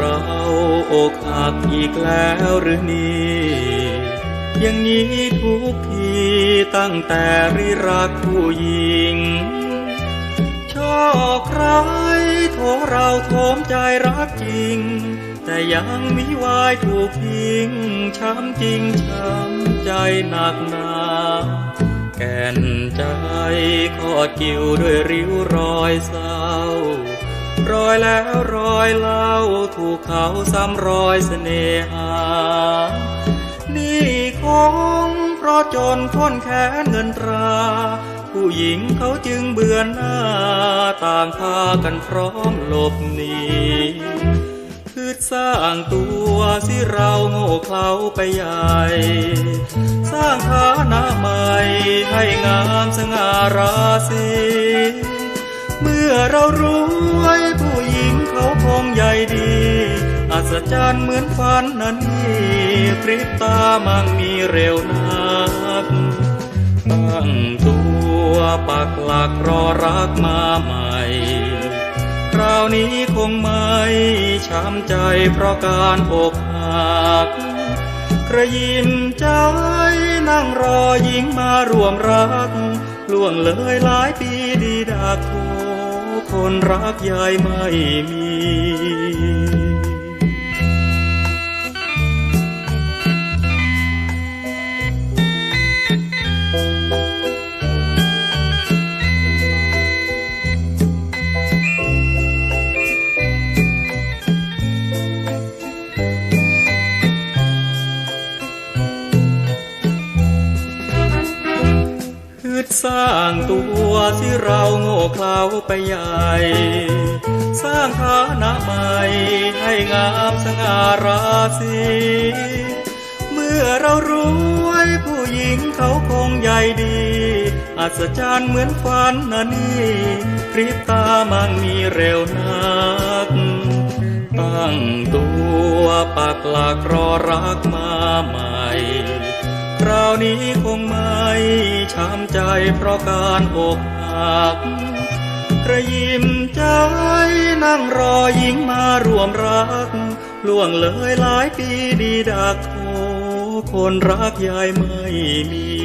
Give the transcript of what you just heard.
ราอกหักอีกแล้วหรือนี่อย่างนี้ทุกทีตั้งแต่ริรักผู้หญิง ชอบใครโทรเราโทมใจรักจริง แต่ยังมิวายถูกทิ้งช้ำจริงช้ำใจหนักหนาแก่นใจขอดกิ่วด้วยริ้วรอยเศร้า รอยแล้วรอยเล่าถูกเขาซ้ำรอยเสน่หา นี่คงเพราะจนพ้นแค้นเงินตรา ผู้หญิงเขาจึงเบื่อหน้า ต่างพากันพร้อมหลบหนีคือสร้างตัวสิเราโง่เขลาไปใหญ่ สร้างฐานะใหม่ให้งามสง่าราศี เมื่อเรารู้ไว้ผู้หญิงเขาคงใหญ่ดี อัศจรรย์เหมือนฝันนั้นนี่พริบตามั่งมีเร็วนักตั้งตัวปักหลักรอรักมาใหม่คราวนี้คงไม่ช้ำใจเพราะการอกหักกระยิมใจนั่งรอหญิงมารวมรัก ล่วงเลยหลายปีดีดาโค คนรักยายไม่มี สร้างตัวที่เราโง่เขลาไปใหญ่ สร้างฐานะใหม่ให้งามสง่าราศีเมื่อเรารว้ผู้หญิงเขาคงใหญ่ดี อัศจรรย์เหมือนฝันนะนี่พริบตามันมีเร็วนัก ตั้งตัวปักหลักรอรักมาใหม่ คราวนี้คงไม่ ช้ำใจเพราะการอกหักกระยิมใจนั่งรอหญิงมารวมรัก ล่วงเลยหลายปีดีดักโทคนรักยายไม่มี